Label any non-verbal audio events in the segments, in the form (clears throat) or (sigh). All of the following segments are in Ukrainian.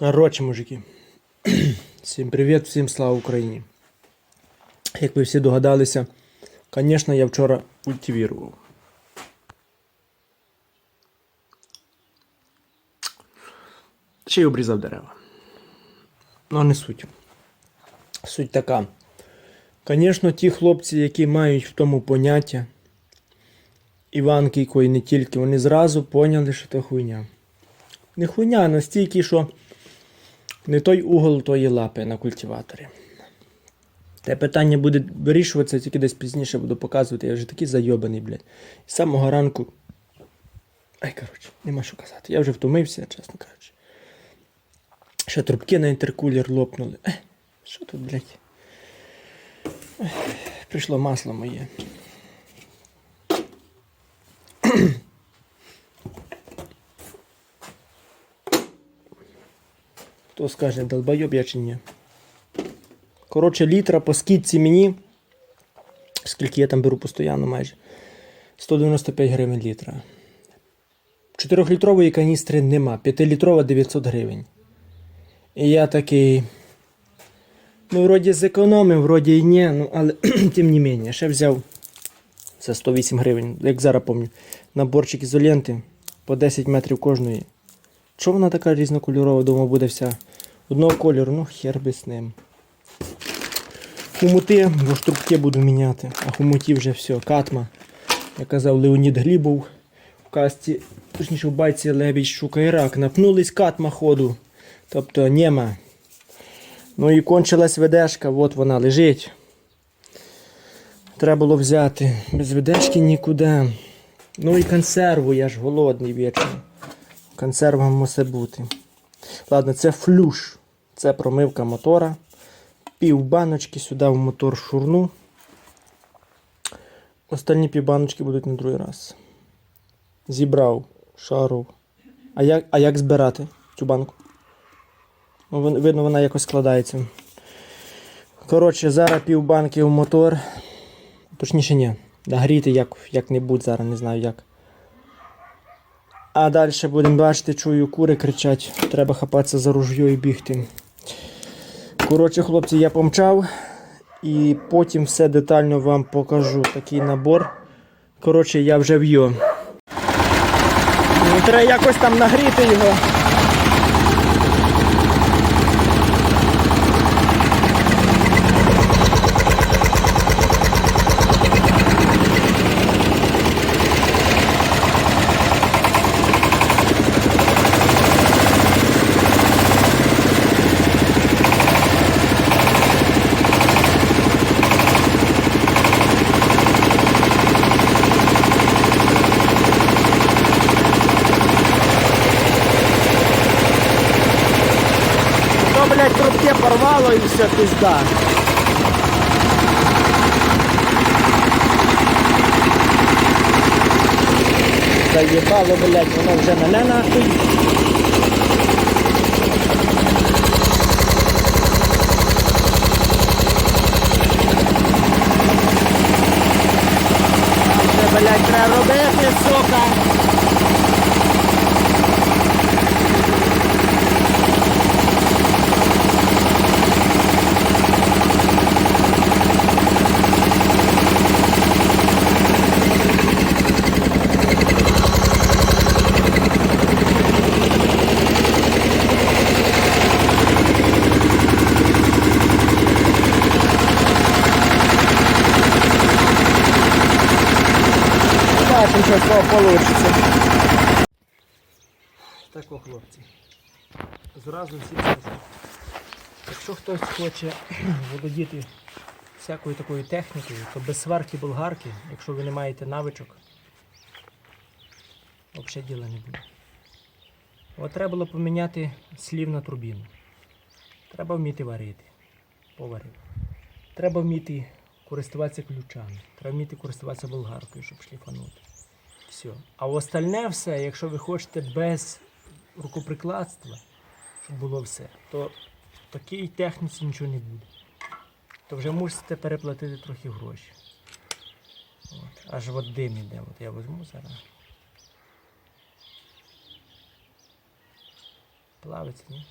Коротше, мужики. Всім привіт, всім слава Україні. Як ви всі догадалися, звісно, я вчора культивірував. Ще й обрізав дерева. Ну, не суть. Суть така. Звісно, ті хлопці, які мають в тому поняття, Іван Кійко і не тільки, вони зразу поняли, що це хуйня. Не хуйня, настільки, що не той угол тої лапи на культиваторі. Те питання буде вирішуватися, тільки десь пізніше буду показувати. Я вже такий зайобаний, блядь. З самого ранку. Ай, коротше, нема що казати. Я вже втомився, чесно кажучи. Ще трубки на інтеркулер лопнули. Що тут, блядь? Прийшло масло моє. Хто скаже, долбойоб я чи ні? Коротше, літра по скидці мені, скільки я там беру постійно майже. 195 гривень літра. 4-літрової каністри нема. 5-літрова 900 гривень. І я такий. Ну, вроді зекономив, вроді і ні, ну, але (clears throat) тим не менше, ще взяв за 108 гривень, як зараз пам'ятаю, наборчик ізоленти по 10 метрів кожної. Чого вона така різнокольорова, думаю, буде вся одного кольору, ну хер би з ним. Хумути, бо ж трубки буду міняти, а хумутів вже все. Катма. Як казав Леонід Глібов в касті, точніше в байці Лебідь шукає рак. Напнулись катма ходу. Тобто нема. Ну і кончилась ведешка, от вона лежить. Треба було взяти. Без ведешки нікуди. Ну і консерву, я ж голодний вічно. Консерва мусить бути. Ладно, це флюш. Це промивка мотора. Пів баночки сюди в мотор шурну. Остальні пів баночки будуть на другий раз. Зібрав, шаров. А як, а як збирати цю банку? Ну, видно, вона якось складається. Коротше, зараз пів банки в мотор. Точніше, ні. Нагріти як, як-небудь зараз, не знаю як. А далі будемо бачити, чую, кури кричать. Треба хапатися за ружьо і бігти. Коротше, хлопці, я помчав. І потім все детально вам покажу. Такий набор. Коротше, я вже в'ю. Ну, треба якось там нагріти його. То, блядь, і пизда. Заїбало, блядь, воно вже мене нахуй. Там же, блядь, треба робити, сука. Бачимо, що з того вийде. Так, о, хлопці. Зразу всі скажу. Якщо хтось хоче (clears throat) володіти всякою такою технікою, то без сварки болгарки, якщо ви не маєте навичок, взагалі діла не буде. От треба було поміняти слів на турбіну. Треба вміти варити. Поварив. Треба вміти користуватися ключами. Треба вміти користуватися болгаркою, щоб шліфанути. Все. А остальне все, якщо ви хочете без рукоприкладства, щоб було все, то в такій техніці нічого не буде. То вже мусите переплатити трохи гроші. От. Аж от дим іде. От я візьму зараз. Плавиться, ні?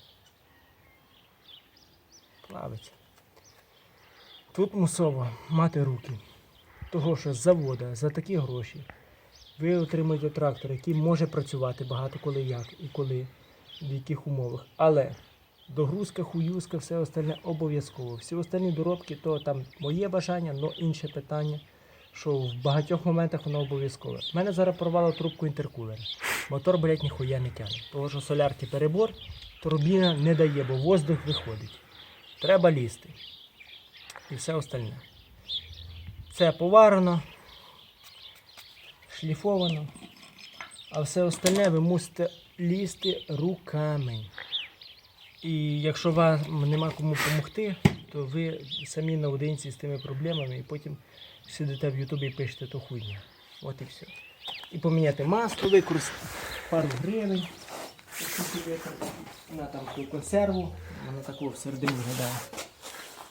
плавиться. Тут мусово мати руки. Того, що з завода за такі гроші ви отримуєте трактор, який може працювати багато коли як і коли, в яких умовах. Але догрузка, хуюзка, все остальне обов'язково. Всі остальні доробки, то там моє бажання, але інше питання, що в багатьох моментах воно обов'язкове. У мене зараз порвало трубку інтеркулера. Мотор, блядь, ніхуя не тягне. Того, що солярки перебор, турбіна не дає, бо воздух виходить. Треба лізти. І все остальне. Це поварено, шліфовано, а все остальне ви мусите лізти руками. І якщо вам нема кому допомогти, то ви самі наодинці з тими проблемами і потім сидите в Ютубі і пишете ту хуйню. От і все. І поміняти масло, використати пару гривень. На там ту консерву, вона такого всередині виглядає.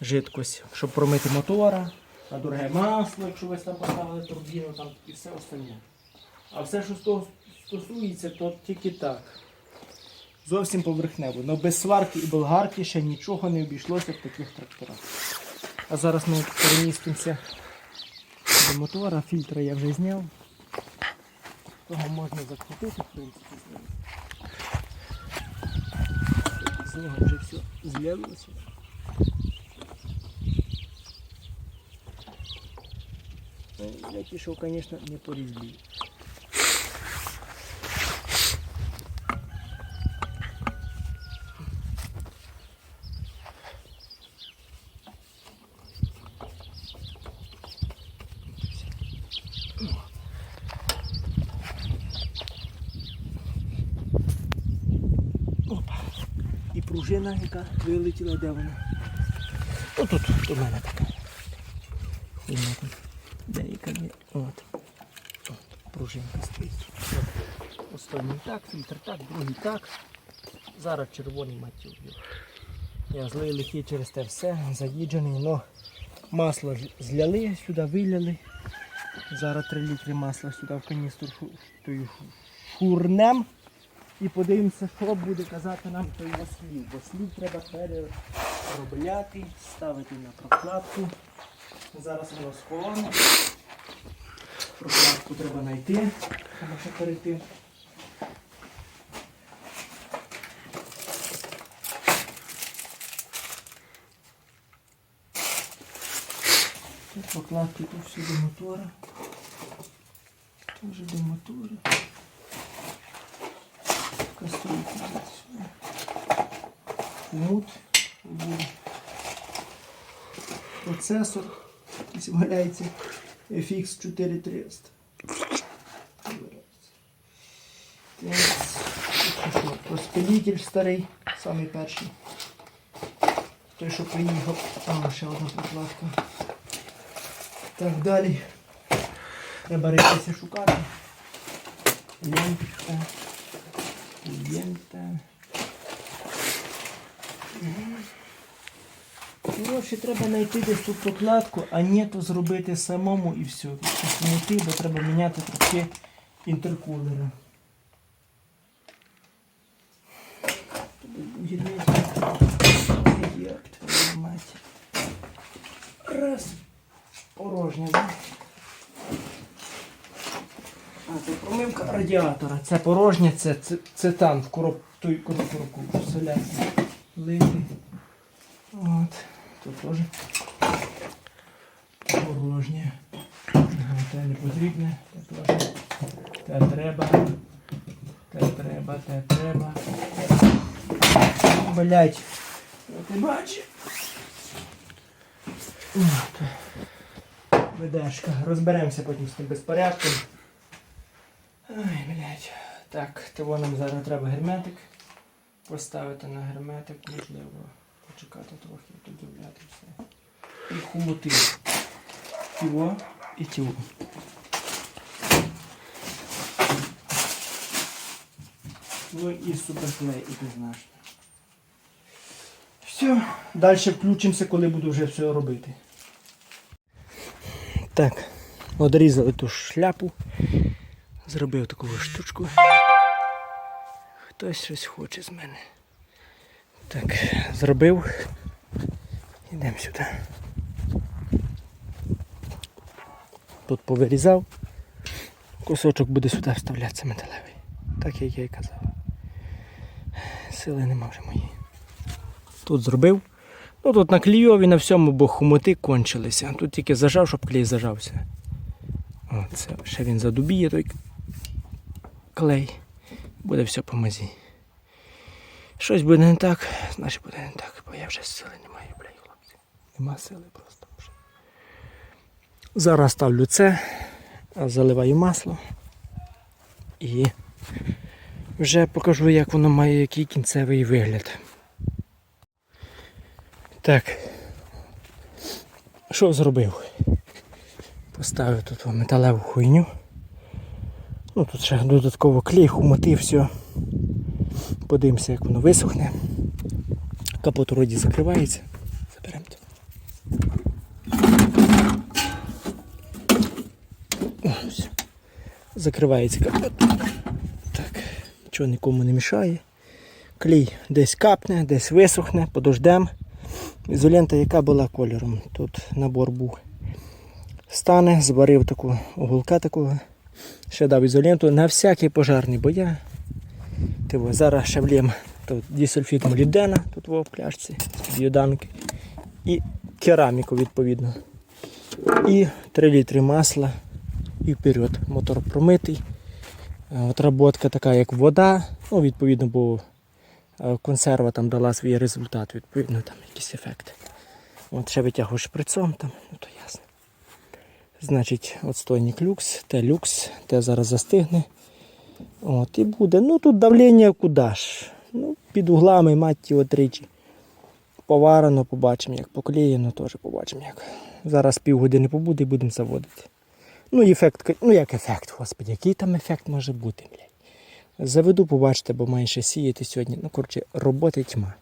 Жидкость, щоб промити мотора, на дороге масло, якщо ви там поставили турбіну там, і все остальне. А все, що з того стосується, то тільки так. Зовсім поверхнево. Но без сварки і болгарки ще нічого не обійшлося в таких тракторах. А зараз ми перемістимося до мотора, фільтра я вже зняв. Того можна закрутити, в принципі, з нього вже все злилося. Я пішов, звісно, не по різьбі. І пружина, яка вилетіла, де вона? Отут, до мене така. Хуйня там. Деяка є. От. От. Стоїть Останній так, фільтр так, другий так. Зараз червоний матюк. Я злий лихий через те все, заїджений, но масло зляли, сюди виляли. Зараз 3 літри масла сюди в каністру шу- шурнем. І подивимося, що буде казати нам той слів. Бо слів треба переробляти, ставити на прокладку. Зараз воно сховане. Прокладку треба знайти, треба ще перейти. Тут прокладки тут всі до мотора. Теж до мотора. Кастрюльку сюди. Мут. Процесор. Валяється FX 4300. Розпилитель старий, самий перший. Той, що приїхав. А, ще одна прокладка. Так, далі. Треба ритися шукати. Лента. Лента. Коротше, треба знайти десь тут прокладку, а не то зробити самому і все. Смути, бо треба міняти трохи інтеркулера. Раз. Порожня, да? А, це промивка радіатора. Це порожня, це, це, це там в короб, той коробку соляти. Лити. От. Тут теж порожнє. Те не потрібне, те теж. Те треба. Те треба, те треба. Блять. Ти бачиш? Ведешка. Розберемося потім з тим безпорядком. Ай, блядь. Так, того нам зараз треба герметик. Поставити на герметик, можливо, почекати трохи, подивляти все. І хомути. Тіво і тіво. Ну і суперклей, і однозначно. Все, далі включимося, коли буду вже все робити. Так, одрізали ту шляпу. Зробив таку штучку. Хтось щось хоче з мене. Так, зробив. Йдемо сюди. Тут повирізав. Кусочок буде сюди вставлятися металевий. Так як я і казав. Сили нема вже мої. Тут зробив. Ну тут на клійові на всьому, бо хомути кончилися. Тут тільки зажав, щоб клей зажався. О, це ще він задубіє той клей. Буде все по мазі. Щось буде не так, значить буде не так, бо я вже сили не маю, блядь, хлопці. Нема сили просто вже. Зараз ставлю це, заливаю масло і вже покажу, як воно має який кінцевий вигляд. Так. Що зробив? Поставив тут металеву хуйню. Ну тут ще додатково клей, хумоти, все. Подивимося, як воно висохне. Капот вроді закривається. Заберемо тут. Закривається капот. Так, нічого нікому не мішає. Клей десь капне, десь висохне, подождем. Ізолента, яка була кольором. Тут набор був. Стане, зварив таку уголка такого. Ще дав ізоленту на всякий пожарний, бо я Тиво, зараз ще вліємо тут дісульфід молібдена, тут в пляшці, б'юданки. І кераміку відповідно. І 3 літри масла. І вперед. Мотор промитий. Е, Отработка така, як вода. Ну, відповідно, бо е, консерва там дала свій результат, відповідно, там якийсь ефект. От ще витягую шприцом, там, ну то ясно. Значить, отстойник люкс, те люкс, те зараз застигне. От, і буде. Ну тут давлення куди ж. Ну, під углами матті отричі. Поварено, побачимо, як поклеєно, теж побачимо як. Зараз півгодини побуде і будемо заводити. Ну, ефект, ну як ефект, господи, який там ефект може бути, блядь. Заведу, побачите, бо ще сіяти сьогодні. Ну, коротше, роботи тьма.